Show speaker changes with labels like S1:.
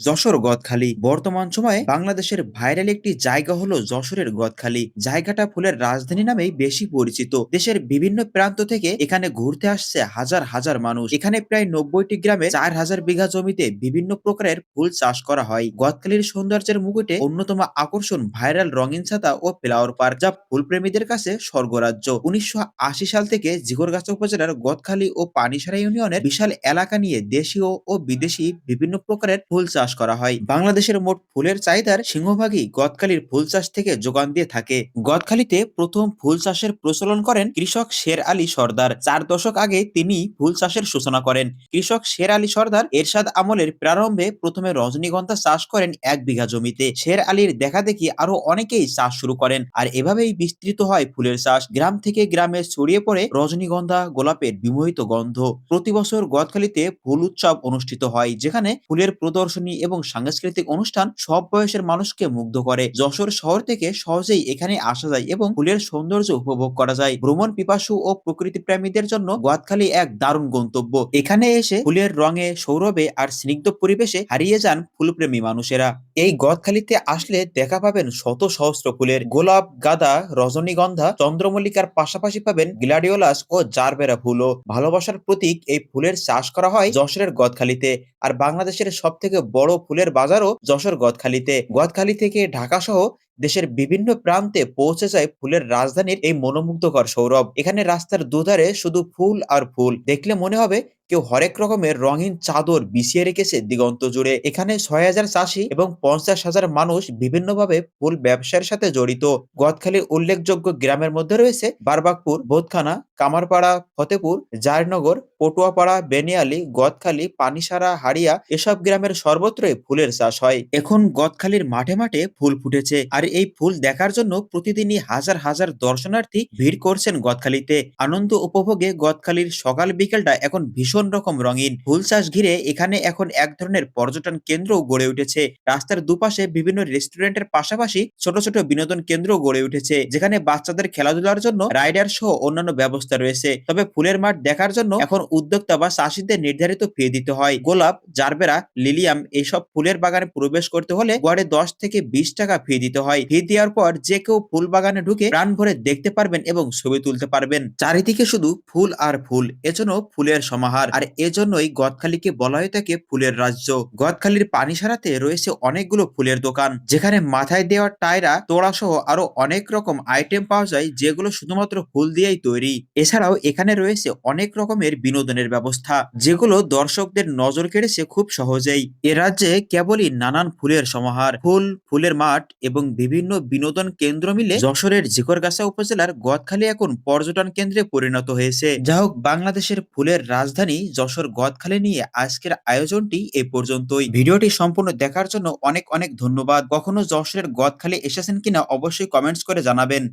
S1: যশোর গদখালি। বর্তমান সময়ে বাংলাদেশের ভাইরাল একটি জায়গা হলো যশোরের গদখালি। জায়গাটা ফুলের রাজধানী নামেই বেশি পরিচিত। দেশের বিভিন্ন প্রান্ত থেকে এখানে ঘুরতে আসছে হাজার হাজার মানুষ। এখানে প্রায় নব্বইটি গ্রামে চার হাজার বিঘা জমিতে বিভিন্ন প্রকারের ফুল চাষ করা হয়। গদখালির সৌন্দর্যের মুকুটে অন্যতম আকর্ষণ ভাইরাল রঙিন ছাতা ও ফ্লাওয়ার পার্ক যা ফুলপ্রেমীদের কাছে স্বর্গরাজ্য। উনিশশো আশি সাল থেকে জিগরগাছা উপজেলার গদখালি ও পানিসারা ইউনিয়নের বিশাল এলাকা নিয়ে দেশীয় ও বিদেশি বিভিন্ন প্রকারের ফুল চাষ করা হয়। বাংলাদেশের মোট ফুলের চাহিদার সিংহভাগই গদখালির ফুল চাষ থেকে যোগান দিয়ে থাকে। গদখালিতে প্রথম ফুল চাষের প্রচলন করেন কৃষক শের আলী সর্দার। চার দশক আগে তিনি ফুল চাষের সূচনা করেন। কৃষক শের আলী সর্দার এরশাদ আমলের প্রারম্ভে প্রথমে রজনীগন্ধা চাষ করেন এক বিঘা জমিতে। শের আলীর দেখা দেখি আরও অনেকেই চাষ শুরু করেন আর এভাবেই বিস্তৃত হয় ফুলের চাষ। গ্রাম থেকে গ্রামে ছড়িয়ে পড়ে রজনীগন্ধা, গোলাপের বিমোহিত গন্ধ। প্রতি বছর গদখালিতে ফুল উৎসব অনুষ্ঠিত হয়, যেখানে ফুলের প্রদর্শনী এবং সাংস্কৃতিক অনুষ্ঠান সব বয়সের মানুষকে মুগ্ধ করে। যশোর শহর থেকে সহজেই এখানে আসা যায় এবং ফুলের সৌন্দর্য উপভোগ করা যায়। ভ্রমণ পিপাসু ও প্রকৃতি প্রেমীদের জন্য গোয়াতখালী এক দারুণ গন্তব্য। এখানে এসে ফুলের রঙে, সৌরভে আর স্নিগ্ধ পরিবেশে হারিয়ে যান ফুলপ্রেমী মানুষেরা। এই গদখালিতে আসলে দেখা পাবেন শত সহস্র ফুলের। গোলাপ, গাঁদা, রজনীগন্ধা, চন্দ্রমল্লিকার পাশাপাশি পাবেন গ্লাডিওলাস ও জারবেরা ফুলও। ভালোবাসার প্রতীক এই ফুলের চাষ করা হয় যশোরের গদখালিতে আর বাংলাদেশের সব থেকে বড় ফুলের বাজারও যশোর গদখালিতে। গদখালি থেকে ঢাকা সহ দেশের বিভিন্ন প্রান্তে পৌঁছে যায় ফুলের রাজধানীর এই মনোমুগ্ধকর সৌরভ। এখানে রাস্তার দুধারে শুধু ফুল আর ফুল। দেখলে মনে হবে কেউ হরেক রকমের রঙিন চাদর বিছিয়ে রেখেছে দিগন্ত জুড়ে। এখানে ছয় হাজার চাষি এবং পঞ্চাশ হাজার মানুষ বিভিন্নভাবে ফুল ব্যবসার সাথে জড়িত। গদখালির উল্লেখযোগ্য গ্রামের মধ্যে রয়েছে বারবাকপুর, বোধখানা, কামারপাড়া, ফতেপুর, জারনগর, পটুয়াপাড়া, বেনিয়ালি, গদখালি, পানিসারা, হাড়িয়া এসব গ্রামের সর্বত্রই ফুলের চাষ হয়। এখন গদখালির মাঠে মাঠে ফুল ফুটেছে আর এই ফুল দেখার জন্য প্রতিদিনই হাজার হাজার দর্শনার্থী ভিড় করছেন গদখালিতে। আনন্দ উপভোগে গদখালির সকাল বিকেলটা এখন ভীষণ রকম রঙিন। ফুল চাষ ঘিরে এখানে এখন এক ধরনের পর্যটন কেন্দ্র গড়ে উঠেছে। রাস্তার দুপাশে বিভিন্ন রেস্টুরেন্টের পাশাপাশি ছোট ছোট বিনোদন কেন্দ্র গড়ে উঠেছে, যেখানে বাচ্চাদের খেলাধুলার জন্য রাইডার সহ অন্যান্য ব্যবস্থা রয়েছে। তবে ফুলের মাঠ দেখার জন্য এখন উদ্যোক্তা বা চাষিদের নির্ধারিত ফি দিতে হয়। গোলাপ, জারবেরা, লিলিয়াম এইসব ফুলের বাগানে প্রবেশ করতে হলে গড়ে দশ থেকে বিশ টাকা ফি দিতে হয়। ফি দেওয়ার পর যে কেউ ফুল বাগানে ঢুকে প্রাণ ভরে দেখতে পারবেন এবং ছবি তুলতে পারবেন। চারিদিকে শুধু ফুল আর ফুল, এজন্য ফুলের সমাহার। আর এজন্যই গদখালিকে বলা হয়ে থাকে ফুলের রাজ্য। গদখালির পানি সারাতে রয়েছে অনেকগুলো ফুলের দোকান যেখানে মাথায় দেওয়া টায়রা তোড়া সহ আরও অনেক রকম আইটেম পাওয়া যায় যেগুলো শুধুমাত্র ফুল দিয়েই তৈরি। এছাড়াও এখানে রয়েছে অনেক রকমের বিনোদনের ব্যবস্থা যেগুলো দর্শকদের নজর কেড়েছে খুব সহজেই। এ রাজ্যে কেবলই নানান ফুলের সমাহার ফুল ফুলের মাঠ এবং বিভিন্ন বিনোদন কেন্দ্র মিলে যশোরের জিকরগাছা উপজেলার গদখালি এখন পর্যটন কেন্দ্রে পরিণত হয়েছে। যা হোক বাংলাদেশের ফুলের রাজধানী যশোর গদখালি নিয়ে আজকের আয়োজনটি এ পর্যন্তই। ভিডিওটি সম্পূর্ণ দেখার জন্য অনেক অনেক ধন্যবাদ। কখনো যশোরের গদখালি এসেছেন কিনা অবশ্যই কমেন্টস করে জানাবেন।